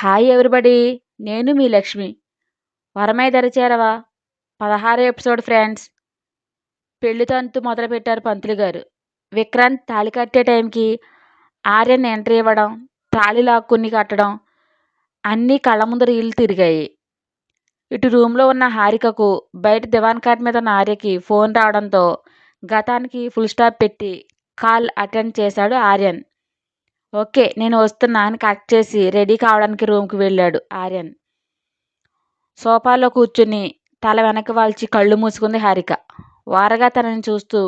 Hi everybody? నేను మీ లక్ష్మి. వరమై దరిచేరవా? పదహారో ఎపిసోడ్ ఫ్రెండ్స్. పెళ్ళి తంతు మొదలుపెట్టారు పంతులు గారు. విక్రాంత్ తాళి కట్టే టైంకి ఆర్యన్ ఎంట్రీ ఇవ్వడం తాళి లాక్కుని కట్టడం అన్నీ కళ్ళ ముందు రీళ్ళు తిరిగాయి. ఇటు రూమ్లో ఉన్న హారికకు బయట దివాన్ కాట్ మీద ఉన్న ఆర్యకి ఫోన్ రావడంతో గతానికి ఫుల్ స్టాప్ పెట్టి కాల్ అటెండ్ చేశాడు ఆర్యన్. ఓకే నేను వస్తున్నా అని కట్ చేసి రెడీ కావడానికి రూమ్కి వెళ్ళాడు ఆర్యన్. సోఫాలో కూర్చుని తల వెనక వాల్చి కళ్ళు మూసుకుంది హారిక. వారగా తనని చూస్తూ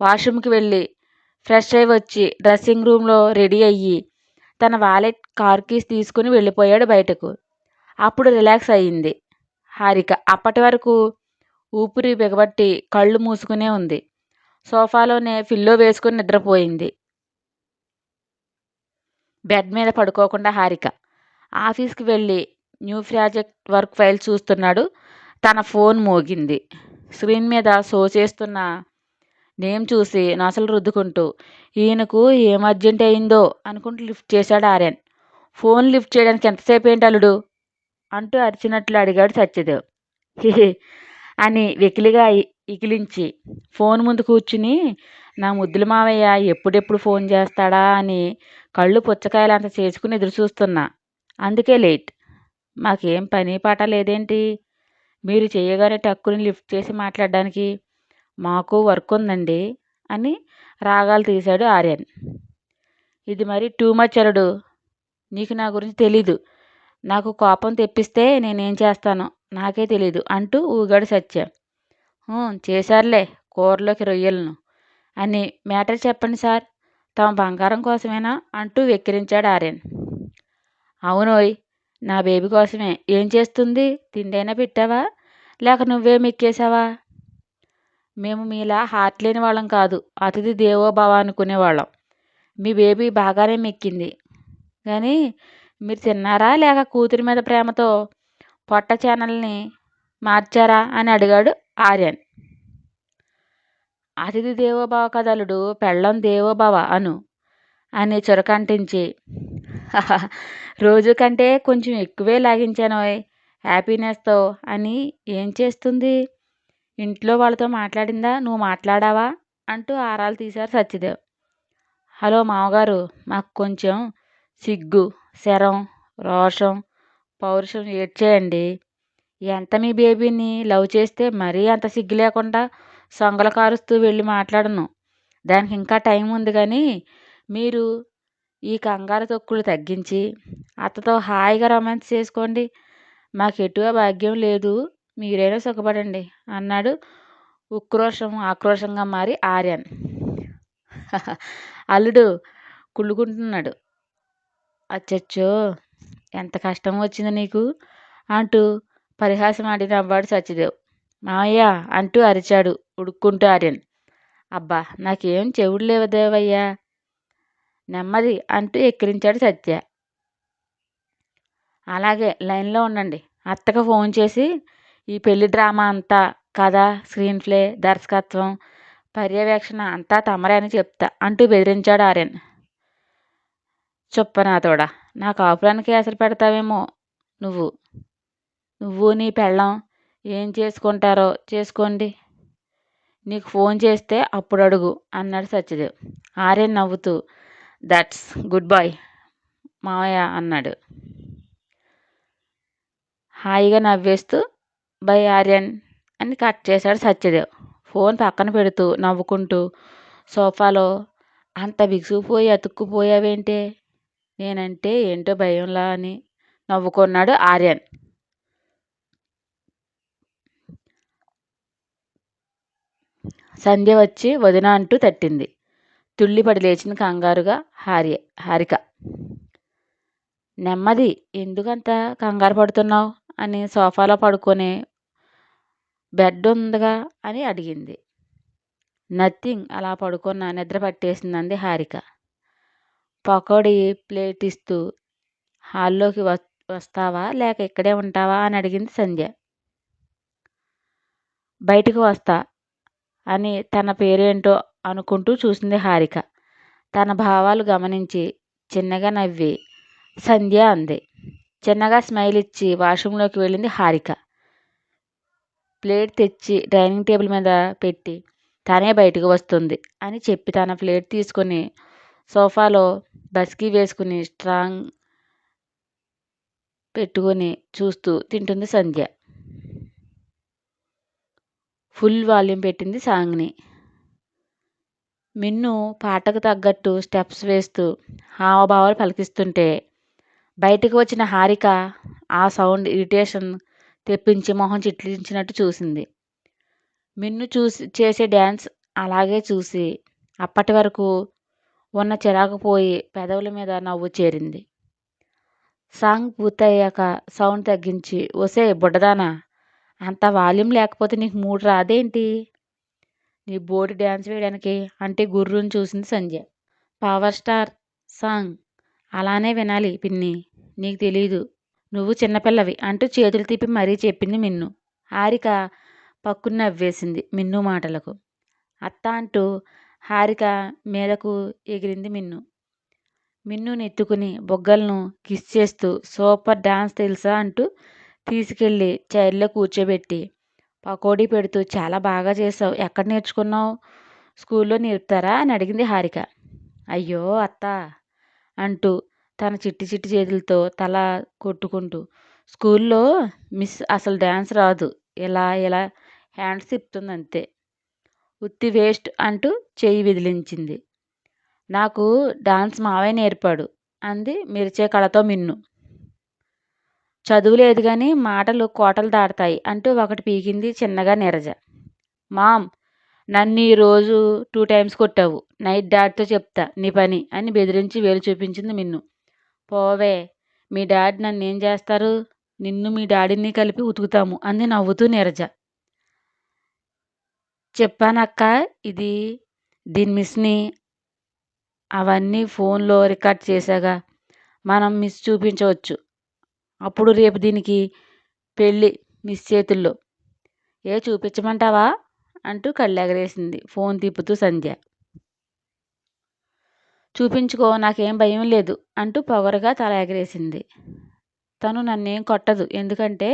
వాష్రూమ్కి వెళ్ళి ఫ్రెష్ అయి వచ్చి డ్రెస్సింగ్ రూమ్లో రెడీ అయ్యి తన వాలెట్ కార్ కీస్ తీసుకుని వెళ్ళిపోయాడు బయటకు. అప్పుడు రిలాక్స్ అయ్యింది హారిక అప్పటి వరకు ఊపిరి బిగబట్టి కళ్ళు మూసుకునే ఉంది. సోఫాలోనే ఫిల్లో వేసుకుని నిద్రపోయింది. బెడ్ మీద పడుకోకుండా హారిక. ఆఫీస్కి వెళ్ళి న్యూ ప్రాజెక్ట్ వర్క్ ఫైల్ చూస్తున్నాడు. తన ఫోన్ మోగింది. స్క్రీన్ మీద షో చేస్తున్న నేమ్ చూసి నొసలు రుద్దుకుంటూ ఈయనకు ఏం అర్జెంట్ అయిందో అనుకుంటూ లిఫ్ట్ చేశాడు ఆర్యన్. ఫోన్ లిఫ్ట్ చేయడానికి ఎంతసేపు ఏంటి అల్లుడు? అంటూ అరిచినట్లు అడిగాడు సత్యదేవ్. హిహి అని వెకిలిగా ఇకిలించి ఫోన్ ముందు కూర్చుని నా ముద్దుల మావయ్య ఎప్పుడెప్పుడు ఫోన్ చేస్తాడా అని కళ్ళు పుచ్చకాయలంత చేసుకుని ఎదురు చూస్తున్నా. అందుకే లేట్. మాకేం పని పాట లేదేంటి? మీరు చేయగానే టక్కుని లిఫ్ట్ చేసి మాట్లాడడానికి మాకు వర్క్ ఉందండి అని రాగాలు తీశాడు ఆర్యన్. ఇది మరి టూ మచ్ అలడు నీకు నా గురించి తెలీదు. నాకు కోపం తెప్పిస్తే నేనేం చేస్తాను నాకే తెలీదు అంటూ ఊగాడు సత్య. చేశారులే కూరలోకి రొయ్యలను. అని మ్యాటర్ చెప్పండి సార్. తమ బంగారం కోసమేనా? అంటూ వెక్కిరించాడు ఆర్యన్. అవునోయ్ నా బేబీ కోసమే. ఏం చేస్తుంది? తిండైనా పెట్టావా? లేక నువ్వే మెక్కేశావా? మేము మీలా హార్ట్ లేని వాళ్ళం కాదు. అతిథి దేవోభవ అనుకునేవాళ్ళం మీ బేబీ బాగానే మెక్కింది. కానీ మీరు తిన్నారా? లేక కూతురి మీద ప్రేమతో పొట్ట ఛానల్ని మార్చారా? అని అడిగాడు ఆర్యన్. అతిథి దేవోభవ కథలుడు పెళ్ళం దేవోభవ అను అని చురకంటించి రోజు కంటే కొంచెం ఎక్కువే లాగించాను హ్యాపీనెస్తో అని ఏం చేస్తుంది? ఇంట్లో వాళ్ళతో మాట్లాడిందా? నువ్వు మాట్లాడావా? అంటూ ఆరాలు తీశారు సత్యదేవ్. హలో మామగారు మాకు కొంచెం సిగ్గు శరం రోషం పౌరుషం ఏడ్చేయండి. ఎంత మీ బేబీని లవ్ చేస్తే మరీ అంత సిగ్గు లేకుండా సొంగల కారుస్తూ వెళ్ళి మాట్లాడను. దానికి ఇంకా టైం ఉంది కానీ మీరు ఈ కంగారు తొక్కులు తగ్గించి అత్తతో హాయిగా రొమాన్స్ చేసుకోండి. మాకు ఎటువ భాగ్యం లేదు. మీరైనా సుఖపడండి అన్నాడు ఉక్రోషం ఆక్రోషంగా మారి ఆర్యన్. అల్లుడు కుళ్ళుకుంటున్నాడు. అచ్చచ్చో ఎంత కష్టం వచ్చింది నీకు? అంటూ పరిహాసం ఆడి నవ్వాడు సత్యదేవ్. మావయ్య అంటూ అరిచాడు ఉడుక్కుంటూ ఆర్యన్. అబ్బా నాకేం చెవుడు లేవదేవయ్యా నెమ్మది అంటూ ఎక్కిరించాడు సత్య. అలాగే లైన్లో ఉండండి. అత్తకు ఫోన్ చేసి ఈ పెళ్ళి డ్రామా అంతా కథ స్క్రీన్ ప్లే దర్శకత్వం పర్యవేక్షణ అంతా తమరే అని చెప్తా అంటూ బెదిరించాడు ఆర్యన్. చొప్పనాథోడా నా కాపురానికి ఎసరు పెడతావేమో నువ్వు. నువ్వు నీ పెళ్ళం ఏం చేసుకుంటారో చేసుకోండి. నీకు ఫోన్ చేస్తే అప్పుడు అడుగు అన్నాడు సత్యదేవ్. ఆర్యన్ నవ్వుతూ దట్స్ గుడ్ బాయ్ మావయ్య అన్నాడు. హాయిగా నవ్వేస్తూ బై ఆర్యన్ అని కట్ చేశాడు సత్యదేవ్. ఫోన్ పక్కన పెడుతూ నవ్వుకుంటూ సోఫాలో అంత బిగుసుకుపోయి అతుక్కుపోయావేంటే? నేనంటే ఏంటో భయంలా అని నవ్వుకున్నాడు ఆర్యన్. సంధ్య వచ్చి వదిన అంటూ తట్టింది. తుళ్ళిపడి లేచింది కంగారుగా హార్య హారిక. నెమ్మది ఎందుకంత కంగారు పడుతున్నావు? అని సోఫాలో పడుకొని బెడ్ ఉందిగా అని అడిగింది. నథింగ్ అలా పడుకున్న నిద్ర పట్టేసిందంది హారిక. పకోడీ ప్లేట్ ఇస్తూ హాల్లోకి వస్తావా? లేక ఇక్కడే ఉంటావా? అని అడిగింది సంధ్య. బయటకు వస్తా అని తన పేరేంటో అనుకుంటూ చూసింది హారిక. తన భావాలు గమనించి చిన్నగా నవ్వి సంధ్య అంది. చిన్నగా స్మైల్ ఇచ్చి వాష్రూంలోకి వెళ్ళింది హారిక. ప్లేట్ తెచ్చి డైనింగ్ టేబుల్ మీద పెట్టి తనే బయటకు వస్తుంది అని చెప్పి తన ప్లేట్ తీసుకొని సోఫాలో బస్కి వేసుకుని స్ట్రాంగ్ పెట్టుకొని చూస్తూ తింటుంది సంధ్య. ఫుల్ వాల్యూమ్ పెట్టింది సాంగ్ని. మిన్ను పాటకు తగ్గట్టు స్టెప్స్ వేస్తూ హావభావాలు పలికిస్తుంటే బయటకు వచ్చిన హారిక ఆ సౌండ్ ఇరిటేషన్ తెప్పించి మొహం చిట్లించినట్టు చూసింది. మిన్ను చూసి చేసే డ్యాన్స్ అలాగే చూసి అప్పటి వరకు ఉన్న చిరాకు పోయి పెదవుల మీద నవ్వు చేరింది. సాంగ్ పూర్తయ్యాక సౌండ్ తగ్గించి ఒసే బుడ్డదానా అంత వాల్యూమ్ లేకపోతే నీకు మూడు రాదేంటి? నీ బోర్డు డ్యాన్స్ వేయడానికి అంటే గుర్రుని చూసింది సంజయ్ పవర్ స్టార్ సాంగ్. అలానే వినాలి పిన్ని. నీకు తెలీదు. నువ్వు చిన్నపిల్లవి అంటూ చేతులు తిప్పి మరీ చెప్పింది మిన్ను. హారిక పక్కున నవ్వేసింది మిన్ను మాటలకు. అత్త అంటూ హారిక మీదకు ఎగిరింది మిన్ను. మిన్ను నెత్తుకుని బొగ్గలను కిస్ చేస్తూ సూపర్ డాన్స్ తెలుసా అంటూ తీసుకెళ్ళి చైర్లో కూర్చోబెట్టి పకోడీ పెడుతూ చాలా బాగా చేసావు. ఎక్కడ నేర్చుకున్నావు? స్కూల్లో నేర్పుతారా? అని అడిగింది హారిక. అయ్యో అత్త అంటూ తన చిట్టి చిట్టి చేతులతో తల కొట్టుకుంటూ స్కూల్లో మిస్ అసలు డ్యాన్స్ రాదు. ఇలా ఇలా హ్యాండ్స్ తిప్పుతుంది అంతే. ఉత్తి వేస్ట్ అంటూ చేయి విదిలించింది. నాకు డాన్స్ మావయ్య నేర్పాడు. అంది మిరిచే కళతో మిన్ను. చదువు లేదు కానీ మాటలు కోటలు దాటుతాయి అంటూ ఒకటి పీకింది చిన్నగా నీరజ. మామ్ నన్ను ఈరోజు టూ టైమ్స్ కొట్టావు. నైట్ డాడ్తో చెప్తా నీ పని అని బెదిరించి వేలు చూపించింది మిన్ను. పోవే మీ డాడీ నన్ను ఏం చేస్తారు? నిన్ను మీ డాడీని కలిపి ఉతుకుతాము అంది నవ్వుతూ నీరజ. చెప్పానక్క ఇది దీని మిస్ని అవన్నీ ఫోన్లో రికార్డ్ చేశాగా. మనం మిస్ చూపించవచ్చు. అప్పుడు రేపు దీనికి పెళ్ళి మిస్ చేతుల్లో. ఏ చూపించమంటావా? అంటూ కళ్ళెగరేసింది. ఫోన్ తిప్పుతూ సంధ్య. చూపించుకో నాకేం భయం లేదు అంటూ పొగరుగా తల ఎగరేసింది. తను నన్నేం కొట్టదు ఎందుకంటే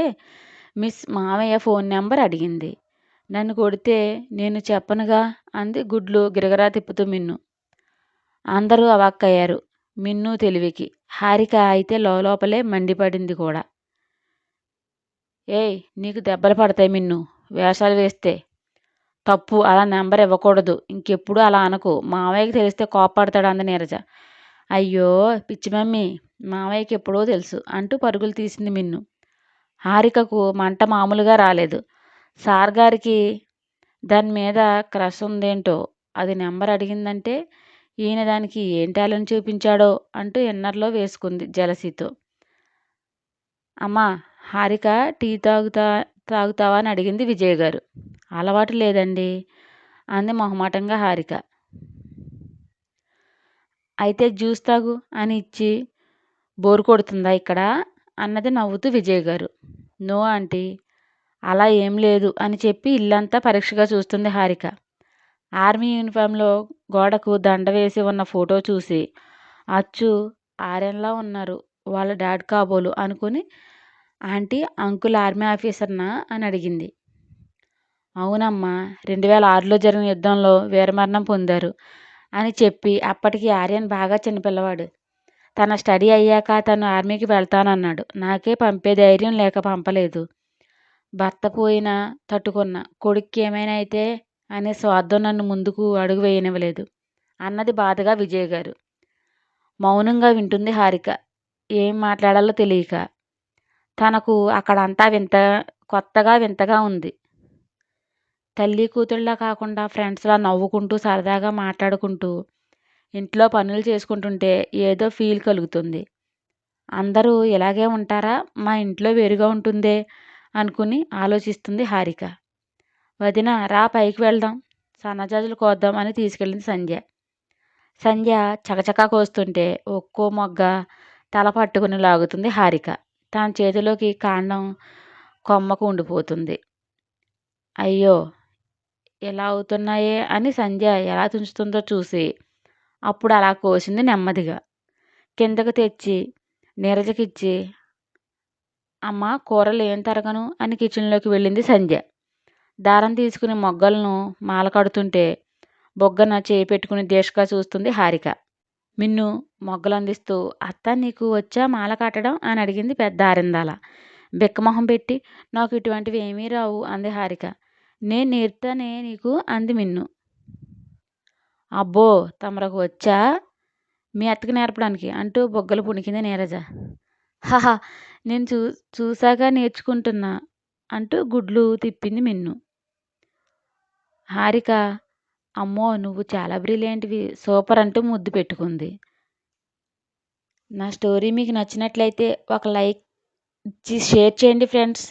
మిస్ మామయ్య ఫోన్ నెంబర్ అడిగింది. నన్ను కొడితే నేను చెప్పనుగా అంది గుడ్లు గిరగరా తిప్పుతూ మిన్ను. అందరూ అవాక్కయ్యారు. మిన్ను తెలివికి. హారిక అయితే లోపలే మండిపడింది కూడా. ఏయ్ నీకు దెబ్బలు పడతాయి మిన్ను. వేషాలు వేస్తే. తప్పు అలా నెంబర్ ఇవ్వకూడదు. ఇంకెప్పుడు అలా అనకు. మావయ్యకి తెలిస్తే కోపడతాడు అంది నీరజ. అయ్యో పిచ్చి మమ్మీ. మావయ్యకి ఎప్పుడో తెలుసు అంటూ పరుగులు తీసింది మిన్ను. హారికకు మంట మామూలుగా రాలేదు. సార్ గారికి దాని మీద క్రష్ ఉందేంటో అది నెంబర్ అడిగిందంటే ఈయన దానికి ఏం టాలెంట్ చూపించాడో అంటూ ఎన్నర్లో వేసుకుంది జలసితో. అమ్మా హారిక టీ తాగుతా తాగుతావా అని అడిగింది విజయ్ గారు. అలవాటు లేదండి అంది మొహమాటంగా హారిక. అయితే జ్యూస్ తాగు అని ఇచ్చి బోరు కొడుతుందా ఇక్కడ? అన్నది నవ్వుతూ విజయ్ గారు. నో ఆంటీ అలా ఏం లేదు అని చెప్పి ఇల్లంతా పరీక్షగా చూస్తుంది హారిక. ఆర్మీ యూనిఫామ్లో గోడకు దండ వేసి ఉన్న ఫోటో చూసి అచ్చు ఆర్యన్లా ఉన్నారు వాళ్ళ డాడ్ కాబోలు అనుకుని ఆంటీ అంకుల్ ఆర్మీ ఆఫీసర్నా? అని అడిగింది. అవునమ్మా రెండు వేల ఆరులో జరిగిన యుద్ధంలో వీరమరణం పొందారు అని చెప్పి అప్పటికి ఆర్యన్ బాగా చిన్నపిల్లవాడు. తన స్టడీ అయ్యాక తను ఆర్మీకి వెళ్తానన్నాడు నాకే పంపే ధైర్యం లేక పంపలేదు. భర్త పోయినా తట్టుకున్న కొడుక్కి ఏమైనా అయితే అనే స్వార్థం నన్ను ముందుకు అడుగు వేయనివ్వలేదు. అన్నది బాధగా విజయ్ గారు. మౌనంగా వింటుంది హారిక. ఏం మాట్లాడాలో తెలియక. తనకు అక్కడంతా వింత కొత్తగా వింతగా ఉంది. తల్లి కూతుళ్ళ కాకుండా ఫ్రెండ్స్లా నవ్వుకుంటూ సరదాగా మాట్లాడుకుంటూ ఇంట్లో పనులు చేసుకుంటుంటే ఏదో ఫీల్ కలుగుతుంది. అందరూ ఇలాగే ఉంటారా? మా ఇంట్లో వేరుగా ఉంటుందే? అనుకుని ఆలోచిస్తుంది హారిక. వదిన రా పైకి వెళ్దాం. సన్నజాజులు కోద్దాం అని తీసుకెళ్ళింది సంధ్య. సంధ్య చకచకా కోస్తుంటే ఒక్కో మొగ్గ తల పట్టుకుని లాగుతుంది హారిక. తన చేతిలోకి కాండం కొమ్మకు ఉండిపోతుంది. అయ్యో ఎలా అవుతున్నాయే అని సంధ్య ఎలా తుంచుతుందో చూసి అప్పుడు అలా కోసింది నెమ్మదిగా. కిందకు తెచ్చి నీరజకిచ్చి అమ్మ కూరలు ఏం తరగను? అని కిచెన్లోకి వెళ్ళింది సంధ్య. దారం తీసుకుని మొగ్గలను మాల కడుతుంటే బొగ్గన చేయి పెట్టుకుని దీక్షగా చూస్తుంది హారిక. మిన్ను మొగ్గలు అందిస్తూ అత్త నీకు వచ్చా మాల కట్టడం? అని అడిగింది పెద్ద ఆరిందాల బిక్కమొహం పెట్టి నాకు ఇటువంటివి ఏమీ రావు అంది హారిక. నేను నేర్తానే నీకు? అంది మిన్ను. అబ్బో తమరకు వచ్చా? మీ అత్తకి నేర్పడానికి అంటూ బొగ్గలు పుణికింది నీరజ. హహ నేను చూ చూశాక నేర్చుకుంటున్నా. అంటూ గుడ్లు తిప్పింది మిన్ను. హారిక అమ్మో నువ్వు చాలా బ్రిలియంట్వి సూపర్ అంటూ ముద్దు పెట్టుకుంది. నా స్టోరీ మీకు నచ్చినట్లయితే ఒక లైక్ ఇచ్చి షేర్ చేయండి ఫ్రెండ్స్.